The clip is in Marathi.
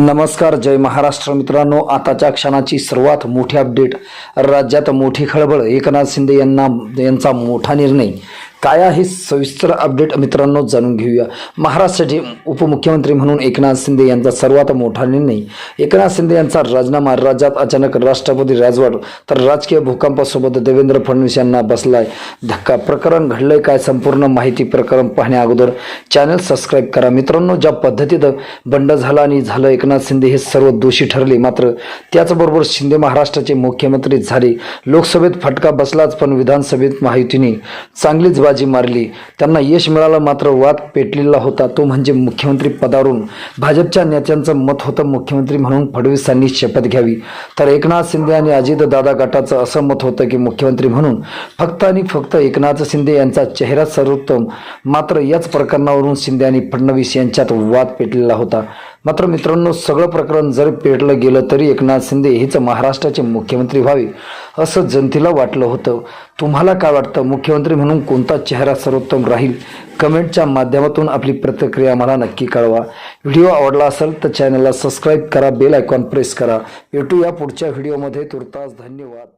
नमस्कार जय महाराष्ट्र मित्रांनो. आताच्या क्षणाची सर्वात मोठी अपडेट. राज्यात मोठी खळबळ. एकनाथ शिंदे यांना यांचा मोठा निर्णय. काय आहे सविस्तर अपडेट मित्रांनो जाणून घेऊया. महाराष्ट्राचे उपमुख्यमंत्री म्हणून एकनाथ शिंदे यांचा सर्वात मोठा निर्णय. एकनाथ शिंदे यांचा राजीनामा राज्यात अचानक राष्ट्रपती राजवट तर राजकीय भूकंपासोबत देवेंद्र फडणवीस यांना बसलाय. धक्का प्रकरण घडलंय काय संपूर्ण माहिती प्रकरण पाहण्या अगोदर चॅनल सबस्क्राईब करा. मित्रांनो ज्या पद्धतीत बंड झाला आणि झालं एकनाथ शिंदे हे सर्व दोषी ठरले. मात्र त्याचबरोबर शिंदे महाराष्ट्राचे मुख्यमंत्री झाले. लोकसभेत फटका बसलाच पण विधानसभेत महायुतीने चांगलीच बाजी मारली. त्यांना यश मिळालं मात्र वाद पेटलेला होता. तो म्हणजे मुख्यमंत्री पदावरून. भाजपच्या नेत्यांचं मत होतं मुख्यमंत्री म्हणून फडणवीसांनी शपथ घ्यावी. तर एकनाथ शिंदे आणि अजितदादा गटाचं असं मत होतं की मुख्यमंत्री म्हणून फक्त आणि फक्त एकनाथ शिंदे यांचा चेहरा सर्वोत्तम. मात्र याच प्रकरणावरून शिंदे आणि फडणवीस यांच्यात वाद पेटलेला होता. मात्र मित्रांनो सगळं प्रकरण जर पेटलं गेलं तरी एकनाथ शिंदे हेच महाराष्ट्राचे मुख्यमंत्री व्हावे असं जनतेला वाटलं होतं. तुम्हाला काय वाटतं? मुख्यमंत्री म्हणून कोणता चेहरा सर्वोत्तम राहील? कमेंटच्या माध्यमातून आपली प्रतिक्रिया मला नक्की कळवा. व्हिडिओ आवडला असेल तर चॅनलला सबस्क्राईब करा बेल आयकॉन प्रेस करा. भेटू या पुढच्या व्हिडिओमध्ये. तुर्तास धन्यवाद.